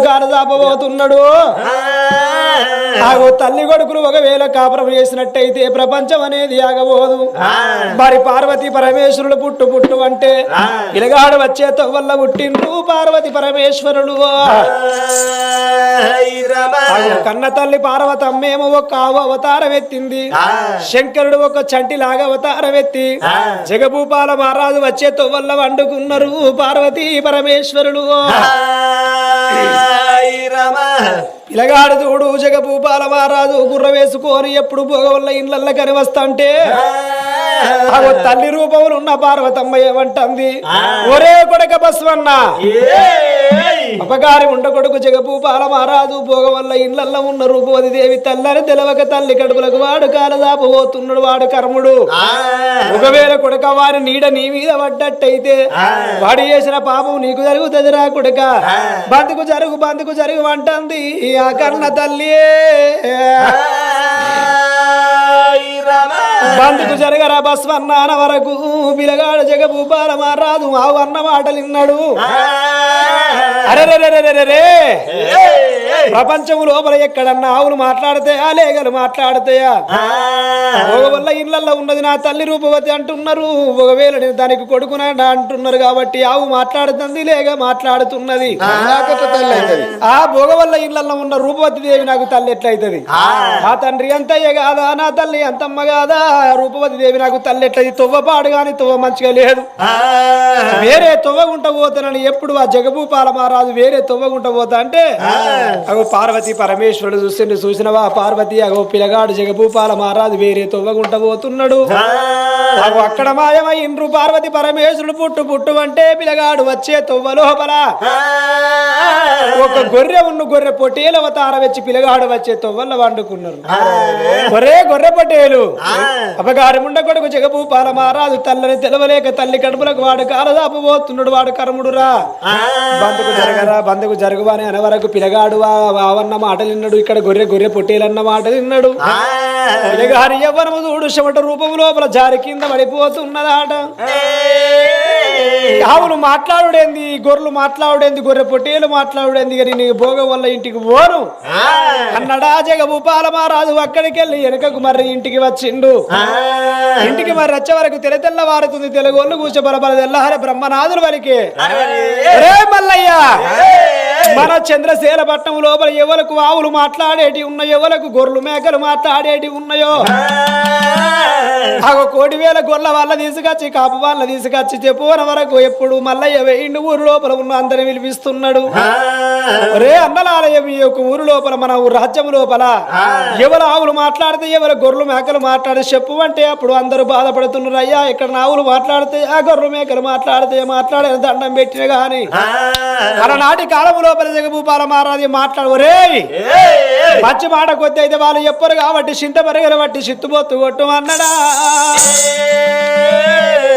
కానదాపబోతున్నాడు ఆగో తల్లి కొడుకులు ఒకవేళ కాపురం చేసినట్టయితే ప్రపంచం అనేది ఆగబోదు. మరి పార్వతి పరమేశ్వరుడు పుట్టు పుట్టు అంటే ఇలగాడు వచ్చే వల్ల పుట్టిండ్రు పార్వతి పరమేశ్వరుడు కన్న తల్లి పార్వతమ్మేమో ఒక అవతారం ఎత్తింది. శంకరుడు ఒక చంటిలాగా అవతారం ఎత్తి. జగభూపాల మహారాజు వచ్చే తొవ్వల్ల వండుకున్నారు పార్వతీ పరమేశ్వరుడు పిలగాడు చూడు జగభూపాల మహారాజు గుర్ర వేసుకొని ఎప్పుడు భోగవల్ల ఇండ్లల్ల కని వస్తాంటే ఆగో తల్లి రూపములు ఉన్న పార్వతమ్మ ఏమంటుంది? ఒరే కొడక బస్వన్న అపగారి ఉండ కొడుకు జగభూపాల మహారాజు భోగవల్ల ఇండ్లల్ల ఉన్న రూపవతి దేవి తల్లని తెలవక తల్లి కడుపులకు వాడు కాలదాపబోతున్నాడు వాడు కర్ముడు. ఒకవేళ కొడక వారి నీడ నీ మీద పడ్డట్టయితే వాడు చేసిన పాపం నీకు జరుగుతుందిరా కొడక. బందుకు జరుగు బందుకు జరుగు అంటుంది. ఆ కర్ణ తల్లి బందుకు జరగరా బస్వన్నాన వరకు పిలగాడు జగభూపాల మహారాజు ఆ అన్న మాటలు విన్నాడు అరెరెరెరెరెరే ప్రపంచం లోపల ఎక్కడన్నా ఆవులు మాట్లాడతాయా లేగలు మాట్లాడతాయా? వల్ల ఇళ్ళలో ఉన్నది నా తల్లి రూపవతి అంటున్నారు ఒకవేళ నేను దానికి కొడుకునా అంటున్నారు కాబట్టి ఆవు మాట్లాడుతుంది లేక మాట్లాడుతున్నది. ఆ. భోగవల్ల ఇళ్ళలో ఉన్న రూపవతి దేవి నాకు తల్లి ఎట్లయితది? నా తండ్రి అంతయ్య కాదా నా తల్లి అంతమ్మ కాదా రూపవతి దేవి నాకు తల్లి ఎట్లది తొవ్వపాడు గాని తొవ్వ మంచిగా లేదు. వేరే తొవ్వగుంట పోతానని ఎప్పుడు ఆ జగభూపాల మహారాజు వేరే తొవ్వగుంట పోతా అంటే అగో పార్వతి పరమేశ్వరుడు చూసిండు చూసినవా? పార్వతి అగో పిలగాడు జగభూపాల మహారాజు వేరే తొవ్వగుంట పోతున్నాడు అగో అక్కడ మాయమైండ్రు పార్వతి పరమేశ్వరుడు పుట్టు పుట్టు అంటే పిలగాడు వచ్చే తొవ్వ లోపల. ఒక గొర్రె ఉన్న గొర్రె పొట్టేలు అవతార వచ్చి పిలగాడు వచ్చే తొవ్వల్ల వండుకున్నారు. ఒరే గొర్రె పొట్టేలు. అపగారి ముండ కొడుకు జగభూపాల మహారాజు తల్లని తెలవలేక తల్లి కడుపులకు వాడు కాలదాపబోతున్నాడు వాడు కర్ముడురా. బంధుకు జరగరా బంధుకు జరుగువా అని అనవరకు పిలగాడు అవన్న మాటలు విన్నాడు. ఇక్కడ గొర్రె గొర్రె పొట్టేలన్న మాటలు విన్నాడు. చూడు చెమట రూపం లోపల జారి కింద పడిపోతున్నదాట. ఆవులు మాట్లాడుడేంది? గొర్రెలు మాట్లాడుడేంది? గొర్రె పొట్టేలు మాట్లాడుడేంది? కానీ నీ భోగం వల్ల ఇంటికి పోను. అన్నడా జగభూపాల మహారాజు అక్కడికి వెళ్ళి వెనకకు మరి ఇంటికి వచ్చిండు. ఇంటికి మరి వచ్చే వరకు తెల తెల్లవారుతుంది. తెలుగోళ్ళు కూర్చో బలబల తెల్లహారే బ్రహ్మనాథులు వలికే. రే మల్లయ్య! మన చంద్రశీల పట్టణం లోపల ఎవలకు ఆవులు మాట్లాడేటి ఉన్నాయో ఎవలకు గొర్రెలు మేకలు మాట్లాడేటి ఉన్నాయో? ఆ కోటి వేల గొర్రెల వాళ్ళ తీసుకొచ్చి కాపు వాళ్ళ తీసుకొచ్చి చెప్పున వరకు ఎప్పుడు మల్లయ్య వేయిండు ఊరు లోపల ఉన్న అందరిని పిలిపిస్తున్నాడు. రే అన్నలాలయం ఈ యొక్క ఊరు లోపల మన ఊరు రాజ్యం లోపల ఎవరు ఆవులు మాట్లాడితే ఎవరు గొర్రెలు మేకలు మాట్లాడి చెప్పు అంటే అప్పుడు అందరూ బాధపడుతున్నారు. అయ్యా ఇక్కడ ఆవులు మాట్లాడితే ఆ గొర్రెలు మేకలు మాట్లాడితే మాట్లాడే దండం పెట్టిన గాని. అలనాటి కాలం లోపల జగభూపాల మహారాజు మాట్లాడు రే మంచి మాట కొద్ది అయితే వాళ్ళు చెప్పరు కాబట్టి చింత పరిగెల బట్టి చిత్తుబొత్తు కొట్టు అన్నడా?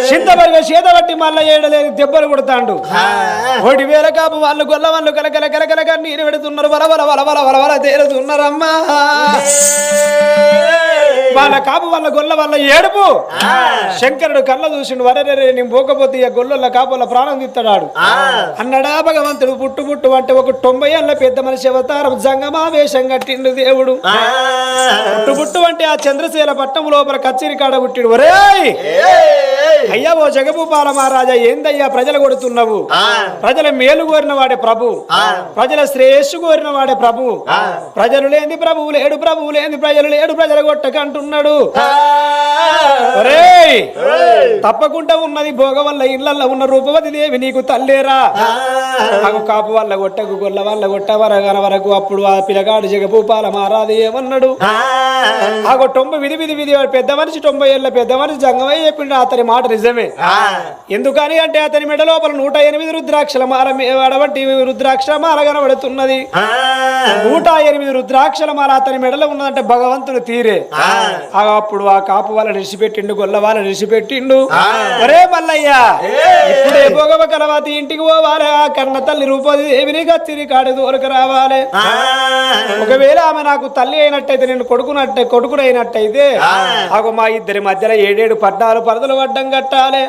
చింత పరిగ చేత బట్టి మళ్ళీ ఏడలేదు దెబ్బలు కొడతాండు. ఒకటి వేల కాపు వాళ్ళు గొల్ల వాళ్ళు కలకల కలకల నీరు పెడుతున్నారు వల వల వల వల వల వల తేలుతున్నారమ్మా వాళ్ళ కాపు వాళ్ళ గొల్ల వాళ్ళ ఏడుపు. శంకరుడు కళ్ళ చూసిండు వరే నేను పోకపోతే గొల్ల కాపుల ప్రాణం తీస్తాడు అన్నడా భగవంతుడు పుట్టు పుట్టు అంటే ఒక తొంభై ఏళ్ళ పెద్ద మనిషి అవతారం జంగమా వేషం కట్టిండు దేవుడు. పుట్టు పుట్టు అంటే ఆ చంద్రశీల పట్టం లోపల కచ్చిరి కాడ పుట్టిడు. ఒరే అయ్యా ఓ జగభూపాల మహారాజా ఏందయ్యా ప్రజలు కొడుతున్నావు? ప్రజల మేలు కోరిన వాడే ప్రభు. ప్రజల శ్రేయస్సు కోరిన వాడే ప్రభు. ప్రజలు లేని ప్రభువు లేడు ప్రభువు లేని ప్రజలు లేడు ప్రజలు కొట్టకంటున్నాడు! తప్పకుండా ఉన్నది భోగ వల్ల ఇళ్ళలో ఉన్న రూపవతి దేవి నీకు తల్లేరా? నాకు కాపు వల్ల కొట్టకు గొల్ల వల్ల కొట్టవరగన వరకు అప్పుడు ఆ పిల్లగాడు జగభూపాల మహారాజు ఏమన్నాడు? ఆగో తొంభై విధి విధి విధి పెద్ద మనిషి తొంభై ఏళ్ళ పెద్ద మనిషి జంగమయ్య చెప్పిండు అతని మాట నిజమే. ఎందుకని అంటే అతని మెడ లోపల నూట ఎనిమిది రుద్రాక్షల మాల అడబట్టి రుద్రాక్ష మాల కనబడుతున్నది. నూట ఎనిమిది రుద్రాక్షల మాల అతని మెడలో ఉన్నదంటే భగవంతుని తీరే. ఆ. అప్పుడు ఆ కాపు వాళ్ళని నిలిచిపెట్టిండు గొల్ల వాళ్ళని నిలిచిపెట్టిండు ఒరే మల్లయ్య ఇప్పుడే భోగవ కలవాతి ఇంటికి పోవాలి ఆ కన్న తల్లి రూపది దేవిని కత్తిరి కాడి దూరకు రావాలి. ఒకవేళ ఆమె నాకు తల్లి అయినట్టయితే నేను కొడుకునట్టే కొడుకుడు అయినట్టయితే ఆగో మా ఇద్దరి మధ్యలో ఏడేడు పడ్డాలు పరదలు పడ్డం కట్టాలి.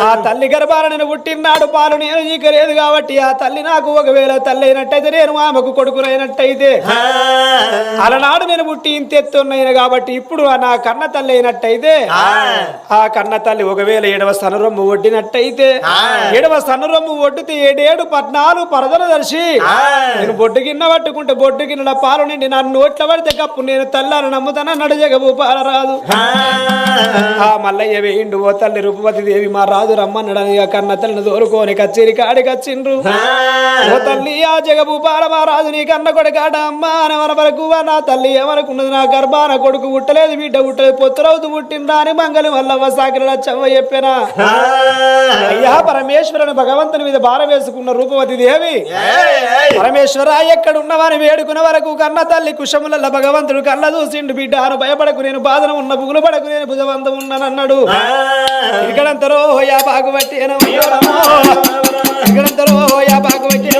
ఆ. తల్లి గర్భాన నేను పుట్టినాడు పాలు నేను చీకలేదు కాబట్టి ఆ తల్లి నాకు ఒకవేళ తల్లి అయినట్టయితే నేను ఆమెకు కొడుకునైనట్టయితే. అలనాడు నేను పుట్టి ఇంత ఎత్తున్నాయిన కాబట్టి ఇప్పుడు నా కన్న తల్లి అయినట్టయితే ఆ కన్న తల్లి ఒకవేళ ఏడవ సనరొమ్ము ఒడ్డినట్టయితే. ఏడవ సనరొమ్ము ఒడ్డితే ఏడేడు పద్నాలుగు పరదలు దర్శి. నేను బొడ్డు గిన్నె పట్టుకుంటే బొడ్డు గిన్నెల పాలు నిండి నన్ను నోట్ల పడితే కప్పు నేను తల్లాను నమ్ముతాన నడజగబు పాలరాదు. ఆ మల్లయ్య వేయిండు ఓ తల్లి రూపవతి దేవి మా రాజు రమ్మన్నడని కన్న తల్లిని దోరుకోని కచ్చేరి కాడికి వచ్చిండ్రు. ఓ తల్లి ఆ జగబు పాల మా రాజు నీ కన్న కొడుకాట అమ్మా అనవన వరకు నా తల్లి ఏమనుకున్నది? నా గర్భాన కొడుకు పుట్టలేదు బిడ్డ పుట్టలేదు పొత్తురవుతూ పుట్టిండ్రా అని మంగళం వల్ల సాకిల చవ్వ చెప్పినా. అయ్యా పరమేశ్వరుని భగవంతుని మీద భారం వేసుకున్న రూపవతి దేవి. పరమేశ్వర ఎక్కడున్నవాని వేడుకున్న వరకు కన్న తల్లి కుశముల భగవంతుడు కళ్ళ చూసిండు బిడ్డ అను భయపడకు నేను బాధన ఉన్న బుగులు పడకు నేను భుజవంతం ఉన్నానన్నాడు ఇక్కడంతరో యా బాగుబట్టి ఇక్కడంతరో యా బాగుబట్టి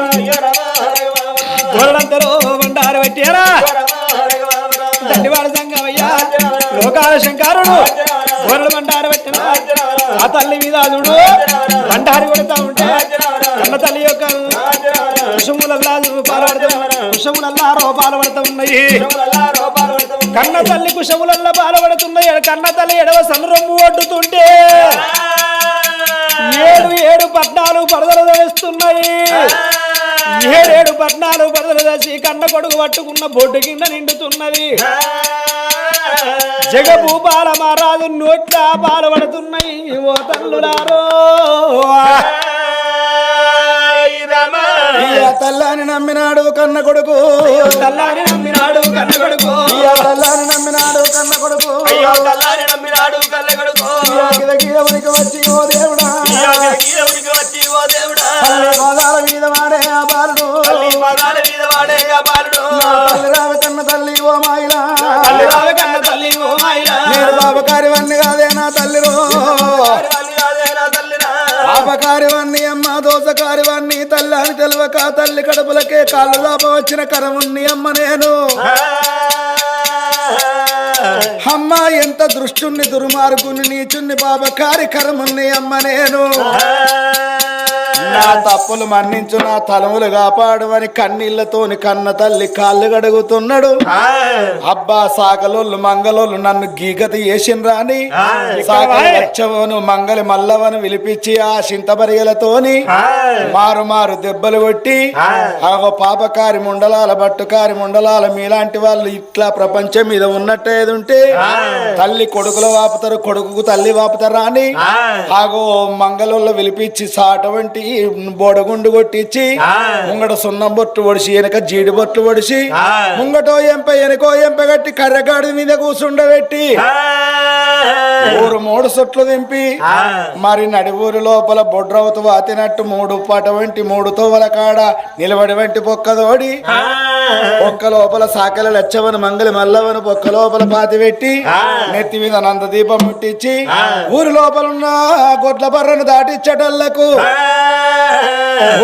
గోడంతరో బండారు పెట్టారా దండివాడ సంగమయ్యా లోకాల బండారు పెట్టిన ఆ తల్లి మీద చూడు బండారి కొడతా ఉంటే తల్లి యొక్క కుషములల్లా పాల్పడుతూ కుషములల్లా రూపాలు పడుతూ ఉన్నాయి. కన్న తల్లి కుషములల్లా పాల్పడుతున్నాయి కన్న తల్లి ఎడవ సనురొమ్ము ఒడ్డుతుంటే ఏడు ఏడు పద్నాలుగు పరదలు వేస్తున్నాయి ఏడేడు పద్నాలుగు పరదలు వేసి కన్న కొడుకు పట్టుకున్న బొడ్డు కింద నిండుతున్నది. జగభూపాల మహారాజు నోట్ల పాలు పడుతున్నాయి ఓ తల్లులారో. నమ్మినాడు కన్న కొడుకు. తల్లాని నమ్మినాడు కన్న కొడుకు. తల్లాని నమ్మినాడు కన్న కొడుకు. అయ్యో తల్లారి నమ్మినాడు గిద గిద ఉనికి వచ్చి ఓ దేవుడా. వచ్చి ఓ దేవుడా. తల్లి పాదాల మీద వాడే ఆ బాలుడు. పాదాల మీద వాడే ఆ బాలుడు. తల్లి రావ కన్న తల్లి ఓ మాయిలా. తల్లి రావ కన్న తెలవక తల్లి కడుపులకే కాళ్ళు లోప వచ్చిన కరమున్ని అమ్మ నేను. అమ్మ ఎంత దృష్టుని దుర్మార్గుని నీచుని బాబకారి కరమున్ని అమ్మ నేను. నా తప్పులు మన్నించు నా తలములు కాపాడు అని కన్నీళ్ళతోని కన్న తల్లి కాళ్ళు గడుగుతున్నాడు అబ్బా సాకలోళ్ళు మంగళోళ్ళు నన్ను గీగతి చేసిండ్రా అని. సాకలు లచ్చవను మంగలి మల్లవను విలిపించి ఆ చింతబరియలతోని మారు మారు దెబ్బలు కొట్టి ఆగో పాపకారి ముండలాల బట్టుకారి ముండలాల మీలాంటి వాళ్ళు ఇట్లా ప్రపంచం మీద ఉన్నట్టేది ఉంటే తల్లి కొడుకులు వాపుతారు కొడుకుకు తల్లి వాపుతారా అని ఆగో మంగళోళ్ళు విలిపించి సాటువంటి బోడగుండు కొట్టించి ముంగట సున్నం బొట్టు ఒడిసి వెనక జీడి బొట్లు ఒడిసి ముంగటో ఎంప వెనకో ఎంప కట్టి కర్రగాడి మీద కూసుండబెట్టి ఊరు మూడు సొట్లు దింపి మరి నడి ఊరి లోపల బొడ్రవతు వాతినట్టు మూడు పట వంటి మూడు తోవల కాడ నిలబడి వంటి పొక్కదోడి పొక్క లోపల సాకల లచ్చవను మంగళి మల్లవను పొక్క లోపల పాతి పెట్టి నెత్తి మీద నంద దీపం ముట్టించి ఊరి లోపల ఉన్న గొడ్ల బర్రను దాటిచ్చటళ్ళకు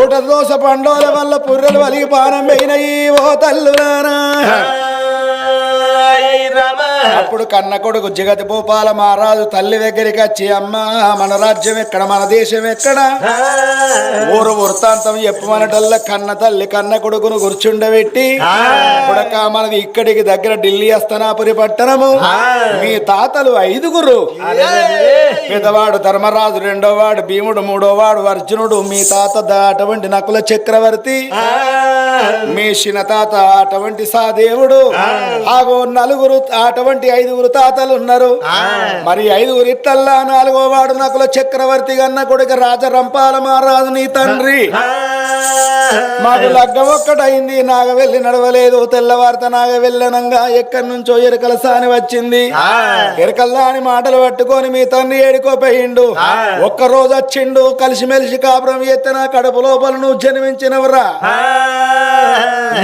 ఊట దోస పండోల వల్ల పుర్రెలు వలిగి పానం పోయినయి ఓ తల్లులారా అప్పుడు కన్న కొడుకు జగతి భూపాల మహారాజు తల్లి దగ్గరికి వచ్చి అమ్మ మన రాజ్యం ఎక్కడ? మన దేశం ఎక్కడ? ఊరు వృత్తాంతం చెప్పమనటల్లా కన్న తల్లి కన్న కొడుకును కూర్చుండబెట్టి కొడక మనది ఇక్కడికి దగ్గర ఢిల్లీ అస్తనాపురి పట్టణము. మీ తాతలు ఐదుగురు. పెద్దవాడు ధర్మరాజు రెండో వాడు భీముడు మూడో వాడు అర్జునుడు మీ తాత అటువంటి నకుల చక్రవర్తి. మీ చిన్న తాత అటువంటి సాదేవుడు. ఆగో నలుగురు అటువంటి ఐదుగురు తాతలు ఉన్నారు. మరి ఐదుగురు ఇట్టల్లా నాలుగో వాడు నకుల చక్రవర్తి గన్న కొడుకు రాజ రంపాల మహారాజు నీ తండ్రి. మాకు లగ్గం ఒక్కటైంది నాగ వెళ్ళి నడవలేదు. తెల్లవారిత నాగ వెళ్ళనంగా ఎక్కడి నుంచో ఎరకల సాని వచ్చింది. ఎరకల్లా అని మాటలు పట్టుకొని మీ తండ్రి ఏడుకోపోయిండు. ఒక్క రోజు వచ్చిండు కలిసిమెలిసి కాపురం ఎత్తిన కడుపు లోపల నువ్వు జన్మించినవరా.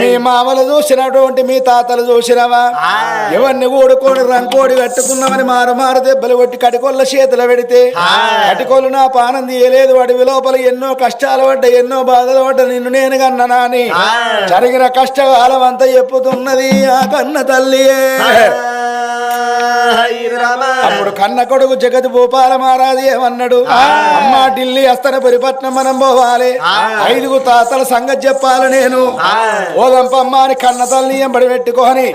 మీ మామలు చూసినటువంటి మీ తాతలు చూసినవా? ఎవరిని ఊడుకొని రంకోడి కట్టుకున్నామని మారు మారు దెబ్బలు కొట్టి కటికొల్ల చేతులు పెడితే కటికొల్లు నా పానం తీయలేదు అడవి లోపల ఎన్నో కష్టాలు పడ్డ ఎన్నో బాధలు పడ్డ నిన్ను నేను కన్ననా అని జరిగిన కష్టకాలం అంతా చెప్పుతున్నది ఆ కన్న తల్లియే. అప్పుడు కన్న కొడుకు జగతి భూపాల మహారాజు ఏమన్నాడు? అమ్మా ఢిల్లీ అస్తన పరిపట్నం మనం పోవాలి. ఐదుగు తాతల సంగతి చెప్పాలి నేను. ఓదంపమ్మ అని కన్న తల్లి ఎంబడి పెట్టుకొని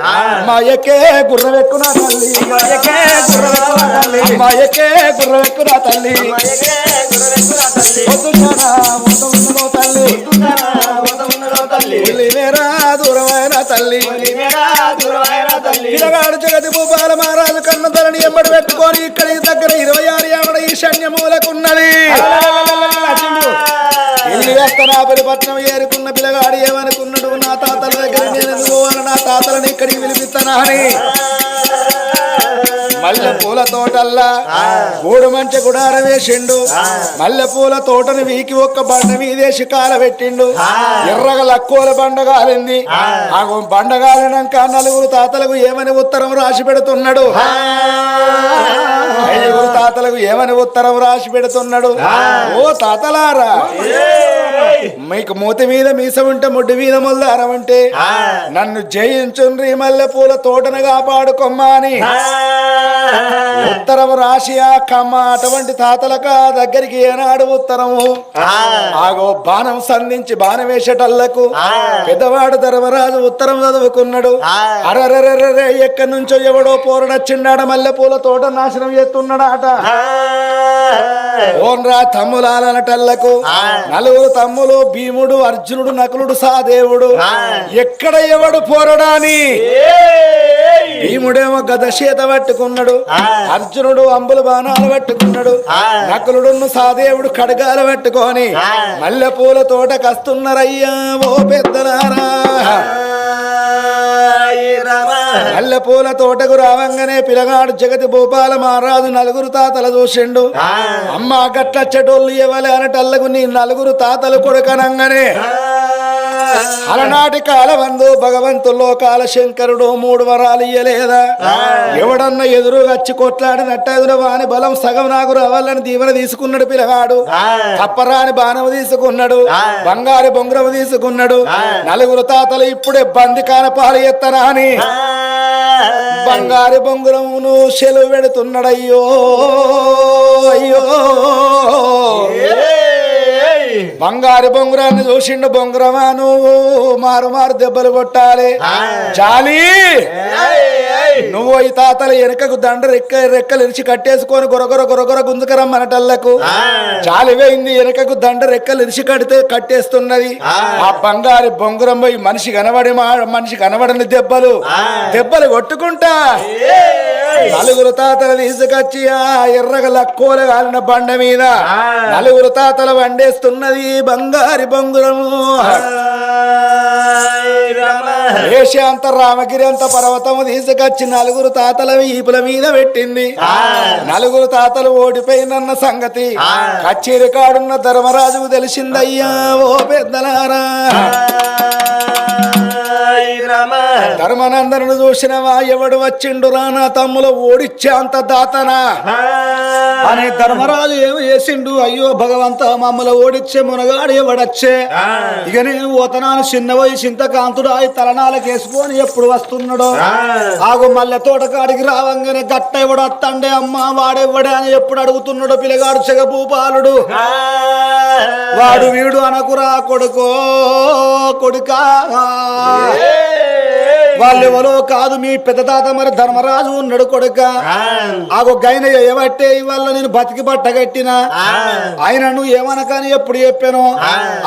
మా ఎక్కే గుర్ర ఎక్కున తల్లి. మా ఎక్కే గుర్ర ఎక్కున తల్లి. తల్లి. తల్లి. దూరమైన తల్లి. పిల్లగాడు జగతి భూపాల మహారాజు కన్న తలని ఎంబడి పెట్టుకొని ఇక్కడికి దగ్గర ఇరవై ఆరు ఆవిడ ఈశాన్యమూలకున్నది ఇల్లు వేస్తనా పరిపట్నం ఏరుకున్న పిల్లగాడు ఏమనుకున్నాడు? నా తాతల దగ్గర నేను పోవాలి? నా తాతలను ఇక్కడికి పిలిపిస్తానా అని. మల్లె పూల తోటల్లా. గూడు మంచి గుడార వేసిండు. మల్లె పూల తోటను వీకి ఒక్క బండ మీదేసి కాల పెట్టిండు ఎర్రగ లక్కువల బండ కాలింది ఆ. బండ కాలినాక నలుగురు తాతలకు ఏమని ఉత్తరం రాసి పెడుతున్నాడు? ఐదుగురు తాతలకు ఏమని ఉత్తరం రాసి పెడుతున్నాడు? ఓ తాతలారా మీకు మూతి మీద మీస ఉంటే ముడ్డు మీద మొల్దారం అంటే నన్ను జయించుండ్రి మల్లె పూల తోటను కాపాడుకోమ్మా అని. ఉత్తరం రాసి ఆ కమ్మ అటువంటి తాతలక దగ్గరికి ఏనాడు ఉత్తరము? ఆగో బాణం సంధించి బాణం వేసేటల్లకు పెద్దవాడు ధర్మరాజు ఉత్తరం చదువుకున్నాడు. అరరరరే ఎక్కడి నుంచో ఎవడో పోరడొచ్చిండాడ మల్లె పూల తోట నాశనం చేస్తున్నాడాట. ఓన్రా తమ్ములాలనటల్లకు నలుగురు తమ్ములు భీముడు అర్జునుడు నకులుడు సాదేవుడు ఎక్కడ ఎవడు పోరడాని? భీముడేమో గద చేత పట్టుకున్నాడు. అర్జునుడు అంబుల బాణాలు పట్టుకున్నాడు. నకులుడు సాదేవుడు ఖడ్గాలు పట్టుకొని మల్లె పూల తోట కస్తున్నారయ్యా ఓ పెద్దలారా. మల్లె పూల తోటకు రావంగానే పిలగాడు జగతి భూపాల మహారాజు నలుగురు తాతలు చూసిండు. అమ్మ గట్లచ్చటోళ్ళు ఇవ్వలే అనటల్లకు నీ నలుగురు తాతలు కొడుకనంగానే. అలనాటి కాలవందు భగవంతుల్లో కాలశంకరుడు మూడు వరాలు ఇయ్యలేదా? ఎవడన్నా ఎదురు వచ్చి కొట్లాడినట్ట ఎదురు వాని బలం సగం నాకు రావాలని దీవెన తీసుకున్నాడు పిల్లగాడు తప్పరాని బాణము తీసుకున్నాడు. బంగారు బొంగురము తీసుకున్నాడు. నలుగురు తాతలు ఇప్పుడే బంది కానపాలు ఎత్తరా అని. బంగారు బొంగురమును సెలవు పెడుతున్నాడయ్యో అయ్యో బంగారు బొంగురాన్ని చూసిండు బొంగురమా నువ్వు మారు మారు దెబ్బలు కొట్టాలి. చాలి నువ్వు ఈ తాతల వెనకకు దండ రెక్క రెక్కలు ఇరిచి కట్టేసుకొని గొరగొర గొరగొర గుంజుకరమ్మనటల్లకు చాలి వేయింది వెనకకు దండ రెక్కలు ఇరిచి కడితే కట్టేస్తున్నది. ఆ. బంగారు బొంగురం పోయి మనిషి కనబడి మనిషి కనబడని దెబ్బలు. దెబ్బలు కొట్టుకుంటా. నలుగురు తాతలు తీసుకొచ్చి ఆ ఎర్రగ లక్కోల కాలిన బండ మీద నలుగురు తాతలు వండేస్తున్నది బంగారి బొంగురము. ఏషాంత రామగిరి అంత పర్వతము తీసుకొచ్చి నలుగురు తాతల ఈపుల మీద పెట్టింది. నలుగురు తాతలు ఓడిపోయినన్న సంగతి. కచ్చేరి కాడున్న ధర్మరాజుకు తెలిసిందయ్యా ఓ పెద్దలారా. ధర్మనందనుడు చూసినవా ఎవడు వచ్చిండు రానా తమ్ముల ఓడిచ్చే అంత దాతనా? అని ధర్మరాజు ఏమి చేసిండు? అయ్యో భగవంత మమ్మల్ని ఓడిచ్చే మునగాడు ఎవడచ్చే? ఇక నేను ఓతనాను చిన్న వయసు ఇంత కాంతుడు ఆయి తలనాలకు వేసుకొని ఎప్పుడు వస్తున్నాడో? ఆగు మల్లె తోటకాడికి రావంగానే గట్ట ఎవడు అత్తండే అమ్మ వాడెవ్వడే అని ఎప్పుడు అడుగుతున్నాడో పిల్లగాడు చెగభూపాలుడు వాడు వీడు అనకురా కొడుకో కొడుకా. వాళ్ళెవరో కాదు మీ పెద్ద తాత మరి ధర్మరాజు ఉన్నాడు కొడుక. ఆగో గైన ఏవట్టే ఇవాళ నేను బతికి బట్టగట్టిన ఆయన నువ్వు ఏమనకని ఎప్పుడు చెప్పాను?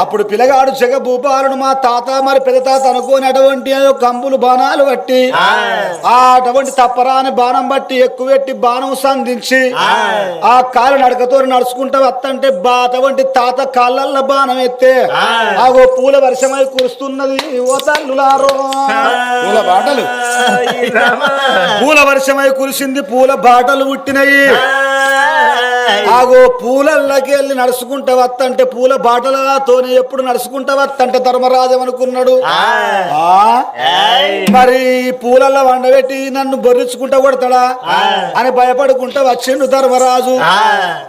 అప్పుడు పిల్లగాడు జగ భూపాలుడు మా తాత మరి పెద్ద తాత అనుకోని అటువంటి కంబులు బాణాలు బట్టి ఆ అటువంటి తప్పరాని బాణం బట్టి ఎక్కువ పెట్టి బాణం సంధించి ఆ కాలు నడకతో నడుచుకుంటా వత్తంటే బా అటువంటి తాత కాళ్ళల్లో బాణం ఎత్తే ఆగో పూల వర్షమై కురుస్తున్నది ఓ తల్లులారో. పూల బాటలు. పూల వర్షమై కురిసింది పూల బాటలు పుట్టినయి. ఆగో పూలల్లకి వెళ్ళి నడుచుకుంటా వత్తంటే పూల బాటలతోనే ఎప్పుడు నడుచుకుంటా వత్తంటే ధర్మరాజం అనుకున్నాడు. మరి పూలల్లో వండబెట్టి నన్ను బొర్రించుకుంటా కొడతాడా? అని భయపడుకుంటా వచ్చిండు ధర్మరాజు.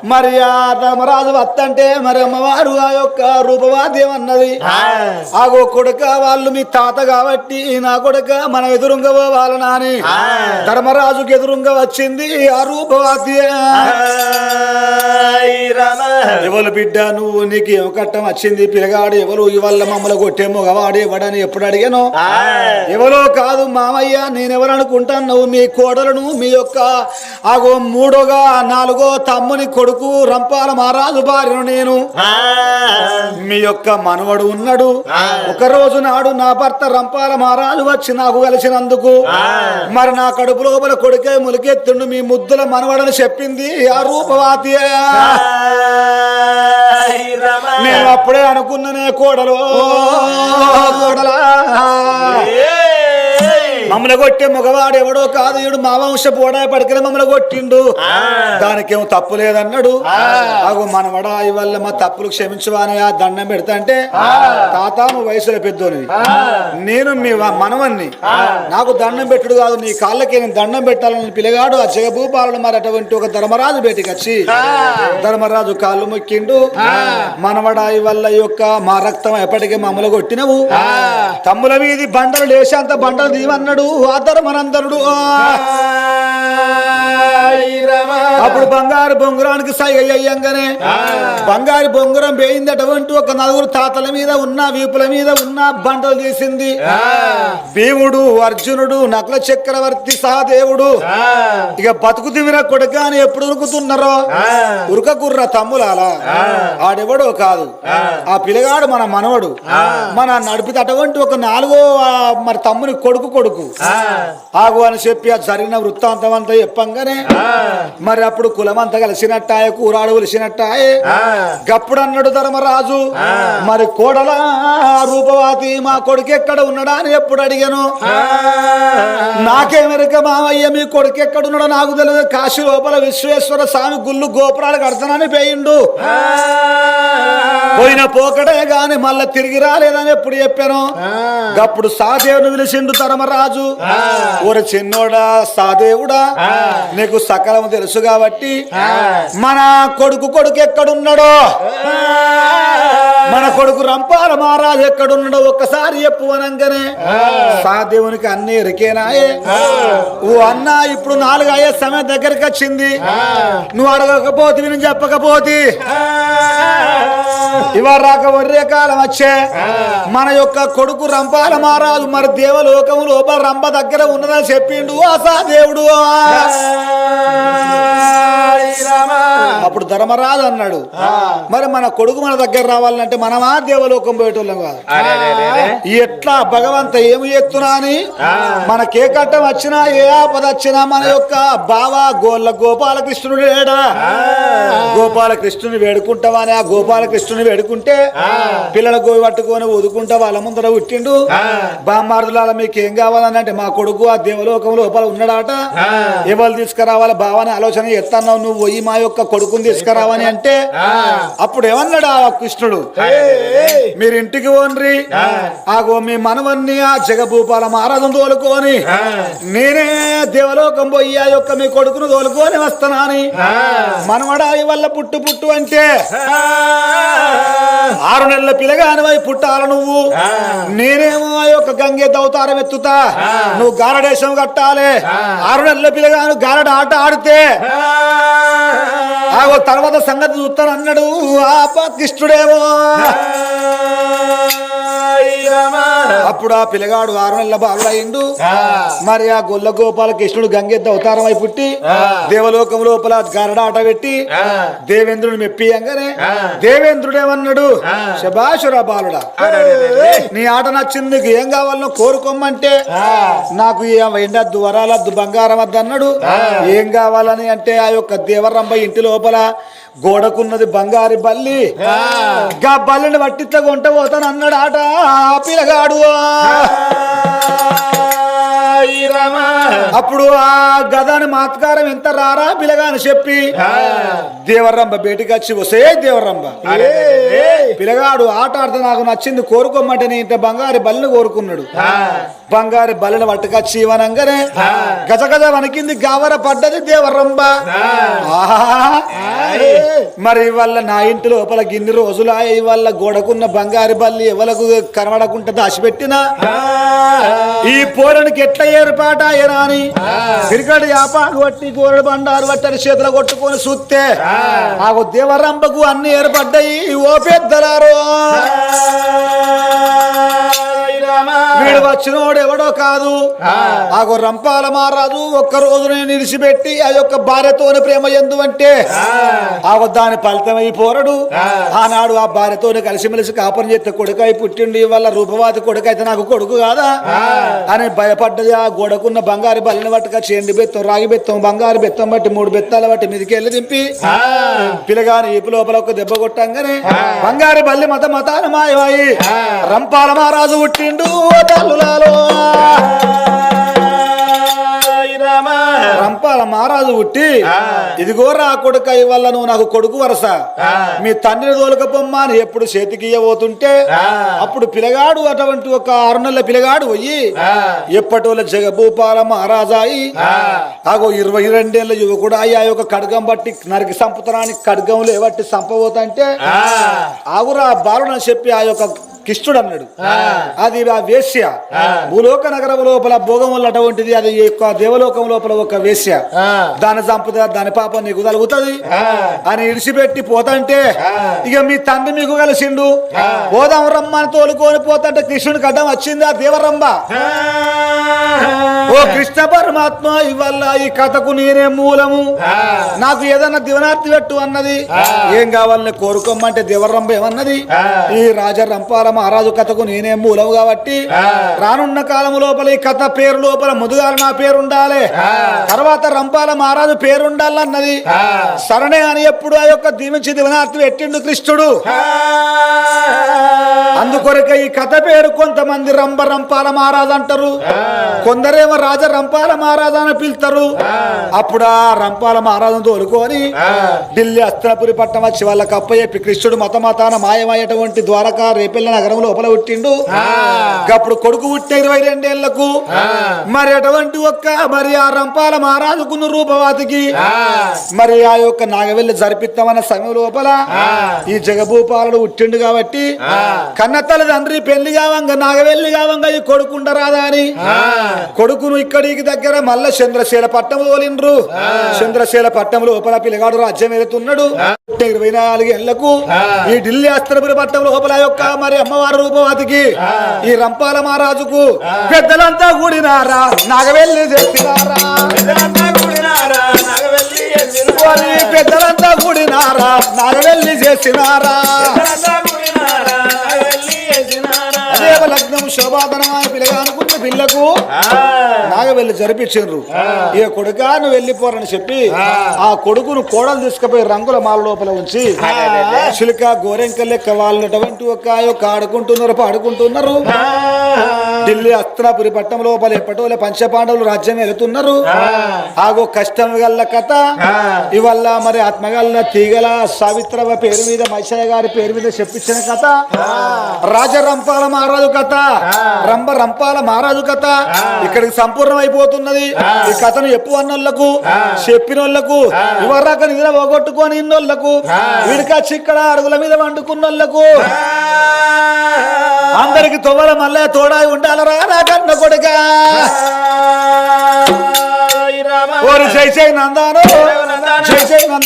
మరి ఆ ధర్మరాజు వత్తంటే మరి అమ్మవారు ఆ యొక్క రూపవాద్యం అన్నది. ఆగో కొడుక వాళ్ళు మీ తాత కాబట్టి నా కొడుక మన ఎదురుంగ పోవాలనా అని ధర్మరాజుకి ఎదురుంగ వచ్చింది ఆ రూపవాద్య ఎవరు బిడ్డ నువ్వు? నీకు ఏం కట్టం వచ్చింది. పిల్లగాడు ఎవరు? ఇవాళ మమ్మల్ని కొట్టే మగవాడు ఎవడని ఎప్పుడు అడిగాను? ఎవరో కాదు మామయ్య నేనెవరు అనుకుంటాను? నువ్వు మీ కోడలను మీ యొక్క ఆగో మూడోగా నాలుగో తమ్ముని కొడుకు రంపాల మహారాజు భార్యను నేను. మీ యొక్క మనవడు ఉన్నాడు. ఒక రోజు నాడు నా భర్త రంపాల మహారాజు వచ్చి నాకు కలిసినందుకు మరి నా కడుపు లోపల కొడుకే ములికెత్తుండు మీ ముద్దుల మనవడని చెప్పింది ఆ రూపవాతి నేను అప్పుడే అనుకున్ననే కోడలు కోడలా. మమ్మల్ని కొట్టే మగవాడు ఎవడో కాదు. ఈడు మా వంశ పోడా పడికనే మమ్మల్ని కొట్టిండు. దానికేం తప్పు లేదన్నాడు. అగు మనవడా ఇవల్ల మా తప్పులు క్షమించవాని ఆ దండం పెడతా అంటే తాత నువ్వు వయసులో పెద్దోని నేను మీ మనవన్ని నాకు దండం పెట్టుడు కాదు నీ కాళ్ళకి నేను దండం పెట్టాలని పిల్లగాడు ఆ జగభూపాలను మరి అటువంటి ఒక ధర్మరాజు బయటికి వచ్చి ధర్మరాజు కాళ్ళు మొక్కిండు. మనవడా వల్ల యొక్క మా రక్తం ఎప్పటికీ మమ్మల్ని కొట్టినవు. తమ్ముల మీది బండలు లేచేంత బండలు దీవన్నాడు. ఆ. ధర్మనందనుడు అప్పుడు బంగారు బొంగురానికి సైగ అయ్యంగానే. బంగారు బొంగురం వేయింది అటువంటి ఒక నలుగురు తాతల మీద ఉన్న వీపుల మీద ఉన్న బండలు తీసింది. భీముడు అర్జునుడు నకుల చక్రవర్తి సహదేవుడు ఇక బతుకు దివిన కొడుక అని ఎప్పుడు ఉరుకుతున్నారో? ఉరకకుర్ర తమ్ములాలా. ఆడెవడో కాదు. ఆ. పిల్లగాడు మన మనవడు. మన నడిపితే అటువంటి ఒక నాలుగో మరి తమ్ముని కొడుకు కొడుకు. ఆగు అని చెప్పి ఆ జరిగిన వృత్తాంతం అంతా చెప్పంగానే మరి అప్పుడు కులమంతా కలిసినట్టాయే కూరాడు కలిసినట్టాయే గప్పుడు అన్నాడు ధర్మరాజు. మరి కోడల రూపవాతి మా కొడుకు ఎక్కడ ఉన్నాడా అని ఎప్పుడు అడిగాను. నాకేమెరక మామయ్య మీ కొడుకు ఎక్కడ ఉన్నాడో నాకు తెలియదు. కాశీ లోపల విశ్వేశ్వర స్వామి గుళ్ళు గోపురాలు కడతానని పోయిండు. పోయిన పోకడే గాని మళ్ళా తిరిగి రాలేదని ఎప్పుడు చెప్పాను. గప్పుడు సాదేవుని పిలిచిండు ధర్మరాజు. ఊర చిన్నోడా సాదేవుడా నీకు సకలం తెలుసు కాబట్టి మన కొడుకు కొడుకు ఎక్కడున్నాడో? మన కొడుకు రంపాల మహారాజు ఎక్కడున్నాడో ఒక్కసారి చెప్పు అనంగానే. సాదేవునికి అన్ని ఎరికేనాయే. ఓ అన్న ఇప్పుడు నాలుగు అయ్యే సమయం దగ్గరికి వచ్చింది. నువ్వు అడగకపోతే నేను చెప్పకపోతే. ఇవాళ రాక వర్రే కాలం వచ్చే. మన యొక్క కొడుకు రంపాల మహారాజు మరి దేవలోకము లోపల రంప దగ్గర ఉన్నదని చెప్పిండు. ఆసా దేవుడు. అప్పుడు ధర్మరాజు అన్నాడు మరి మన కొడుకు మన దగ్గర రావాలంటే మనమా దేవలోకం పోయేటోళ్ళం కాదు? ఎట్లా భగవంత ఏమి ఎత్తునా అని మన కేకట్టం వచ్చినా ఏ ఆపద వచ్చినా మన యొక్క బావ గోళ్ళ గోపాలకృష్ణుడు లేడా? గోపాలకృష్ణుని వేడుకుంటావా అని ఆ గోపాలకృష్ణుని వేడుకుంటే పిల్లల గోవి పట్టుకొని వదుకుంటా వాళ్ళ ముందర పుట్టిండు. బామ్మార్దులాల మీకు ఏం కావాలని అంటే మా కొడుకు ఆ దేవలోకం లోపల ఉన్నాడాట? ఎవరు తీసుకురావాలి బావని ఆలోచన ఎత్తన్నావు నువ్వు? పోయి మా యొక్క కొడుకుని తీసుకురావని అంటే? అప్పుడు ఏమన్నాడు ఆ కృష్ణుడు? మీరు ఇంటికి ఓన్రి ఆగో మీ మనవన్ని ఆ జగభూపాల మహారాజును తోలుకొని నేనే దేవలోకం పోయి ఆ యొక్క మీ కొడుకును తోలుకొని వస్తానని మనవడాయి వల్ల పుట్టు పుట్టు అంటే? ఆరు నెలల పిల్లగానివై పుట్టాల నువ్వు. నేనేమో ఆ యొక్క గంగే దౌతారం ఎత్తుతా. నువ్వు గారడేశం కట్టాలి. ఆరు నెలల పిల్లగాను గారడ ఆట ఆడితే ఆగో తర్వాత సంగతి చూస్తాను అన్నాడు. ఆ కృష్ణుడేమో అప్పుడు ఆ పిల్లగాడు ఆరు నెలల బాలుడయిండు మరి ఆ గొల్ల గోపాల కృష్ణుడు గంగెద్ద అవతారం అయి పుట్టి దేవలోకం లోపల గరడ ఆట పెట్టి దేవేంద్రుని మెప్పియంగానే దేవేంద్రుడు ఏమన్నాడు శబాషురా బాలుడా. నీ ఆట నచ్చింది నీకు ఏం కావాలనో కోరుకోమంటే నాకు ఎండద్దు వరాలద్దు బంగారం వద్దు అన్నాడు ఏం కావాలని అంటే ఆ యొక్క దేవరంబ ఇంటి లోపల గోడకున్నది బంగారు బల్లి. గా బల్లిని పట్టించ కొంట పోతాను అన్నాడు ఆట. ఆ పిల్లగాడు అప్పుడు ఆ గదాని మాత్కారం ఎంత రారా పిలగాని చెప్పి దేవరంబ బయటికి వచ్చి వసే దేవరంబ పిలగాడు ఆట ఆడితే నాకు నచ్చింది కోరుకోమంటే నేను ఇంత బంగారు బల్లిని కోరుకున్నాడు. బంగారు బల్లిని పట్టుకొచ్చి ఇవనంగానే గజ గజ వణికింది గావర పడ్డది దేవరంబ. మరి ఇవాళ నా ఇంటి లోపల గిన్ని రోజులు ఇవాళ గోడకున్న బంగారు బల్లి ఎవలకు కనబడకుండా దాచిపెట్టినా? ఈ పోరనికి ఎట్ల ఏర్పాట అని? క్రికెట్ యాపాకు బట్టి గోరడు బండారు బట్టని చేతులు కొట్టుకొని చూస్తే ఆ. దేవరంబకు అన్ని ఏర్పడ్డాయి ఓ పెద్దలారో. వచ్చినోడు ఎవడో కాదు ఆగో రంపాల మారాజు ఒక్క రోజు నేను నిలిచిపెట్టి ఆ యొక్క భార్యతోని ప్రేమ ఎందు అంటే ఆగో దాని ఫలితమై పోరడు. ఆనాడు ఆ భార్యతోని కలిసిమెలిసి కాపురం చేస్తే కొడుకై పుట్టిండి వల్ల రూపవాది కొడుకు అయితే నాకు కొడుకు కాదా? అని భయపడ్డది ఆ గోడకున్న బంగారు బల్లిని పట్టుక చేండి బెత్తం రాగి బెత్తం బంగారు బెత్తం బట్టి మూడు బెత్తాల బట్టి మీదకి వెళ్ళి దింపి. పిల్లగాని ఈపు లోపల ఒక దెబ్బ కొట్టంగానే బంగారు బల్లి మత మతాన మాయమాయి రంపాల మహారాజు పుట్టిండు ఓ రంపాల మహారాజు పుట్టి ఇదిగో రా కొడుక ఇవల్ల నువ్వు నాకు కొడుకు వరస. మీ తండ్రిని తోలుకపోమ్మా అని ఎప్పుడు చేతికి ఇయ్యబోతుంటే అప్పుడు పిలగాడు అటువంటి ఒక ఆరు నెలల పిలగాడు పోయి ఎప్పటి జగభూపాల మహారాజాయి ఆగో ఇరవై రెండేళ్ళ యువకుడు అయ్యి ఆ యొక్క ఖడ్గం బట్టి నరికి సంపుతనానికి ఖడ్గం లేవట్టి సంపబోతంటే ఆగురా అని చెప్పి ఆ యొక్క కిష్టుడు అన్నాడు. అది ఆ వేశ్య. భూలోక నగరం లోపల భోగం వల్ల అటువంటిది అది యొక్క దేవలోకం లోపల ఒక వేశ్య. దాని చంపుతా దాని పాపం నీకు తలుగుతుంది అని ఇడిచిపెట్టి పోతంటే ఇక మీ తండ్రి మీకు కలిసిండు. పోదాం రమ్మని తోలుకొని పోతంటే కృష్ణుడికి అడ్డం వచ్చింది ఆ. దేవరంబ ఓ కృష్ణ పరమాత్మ ఇవల్ల ఈ కథకు నేనే మూలము. నాకు ఏదన్నా దివనార్తి పెట్టు అన్నది. ఏం కావాలని కోరుకోమంటే దేవరంబ ఏమన్నది? ఈ రాజ రంపాల మహారాజు కథకు నేనే మూలము కాబట్టి రానున్న కాలం లోపల ఈ కథ పేరు లోపల ముదుగాల నా పేరు ఉండాలి. తర్వాత రంపాల మహారాజు పేరు ఉండాలన్నది. సరణే అని ఎప్పుడు ఆ యొక్క దీవించి దివనార్తి పెట్టిండు కృష్ణుడు అందుకొరక ఈ కథ పేరు కొంతమంది రంభ రంపాల మహారాజు అంటారు. కొందరేమో రాజ రంపాల మహారాజు అని పిలుస్తారు అప్పుడు ఆ రంపాల మహారాజును తోలుకొని ఢిల్లీ అస్తినపురి పట్టణం వచ్చి వాళ్ళకి అప్పచెప్పి కృష్ణుడు మత మతాన మాయమయ్యేటువంటి ద్వారకా రేపెల్ల నగరం లోపల పుట్టిండు. అప్పుడు కొడుకు పుట్టిన ఇరవై రెండేళ్ళకు మరి అటువంటి ఒక్క మరి ఆ రంపాల మహారాజుకున్న రూపవాతికి మరి ఆ యొక్క నాగవెల్లి జరిపిస్తామన్న సమయం లోపల ఈ జగభూపాలుడు పుట్టిండు కాబట్టి కన్న తల్లిదండ్రి పెళ్ళి కావంగ నాగవెల్లి కావంగ ఈ కొడుకుండ రాదా అని కొడుకును ఇక్కడికి దగ్గర మల్ల చంద్రశీల పట్టణం తోలిండ్రు. చంద్రశీల పట్టణం లోపల పిల్లగాడు రాజ్యం వెళుతున్నాడు ఇరవై నాలుగు ఏళ్ళకు ఈ ఢిల్లీ అస్త్రపురి పట్టణం లోపల యొక్క మరి అమ్మవారి రూపవాతికి. ఈ రంపాల మహారాజుకు పెద్దలంతా కూడినారా? నాగవెల్లి చేసినారా? పెద్దలంతా కూడినారా? నాగవెల్లి చేసినారా? దేవ లగ్నం శోభాధనం అని పిల్లగా అనుకున్న పిల్లకు నాగవెల్లి జరిపించిండ్రు. ఏ కొడుక నువ్వు వెళ్ళిపోరని చెప్పి ఆ. కొడుకును కోడలు తీసుకుపోయి రంగుల మాల లోపల ఉంచి చిలుక గోరెంక లెక్క వాళ్ళటువంటి ఒక ఆడుకుంటున్నారు పాడుకుంటున్నారు. ఢిల్లీ అస్త్రాపురి పట్టణం లోపల ఎప్పటోలే పంచపాండవులు రాజ్యం వెళుతున్నారు. ఆగో కష్టం గల్ల కథ. ఇవల్ల మరి ఆత్మగల్ల తీగల సావిత్రవ పేరు మీద మైసయ్య గారి పేరు మీద చెప్పించిన కథ. రాజరంపాల మహారాజు కథ. రంభ రంపాల మహారాజు కథ. ఇక్కడికి సంపూర్ణం అయిపోతున్నది ఈ కథను ఎప్పు అన్నోళ్ళకు చెప్పినోళ్ళకు ఇవరాక నిద్ర పోగొట్టుకొని ఇన్నోళ్ళకు వీడికొచ్చి ఇక్కడ అడుగుల మీద వండుకున్నోళ్ళకు అందరికి తొవ్వల మళ్ళా తోడాయి ఉండాలరా నా కన్న కొడుక ఓరి జై జై నందాను జై జై నంద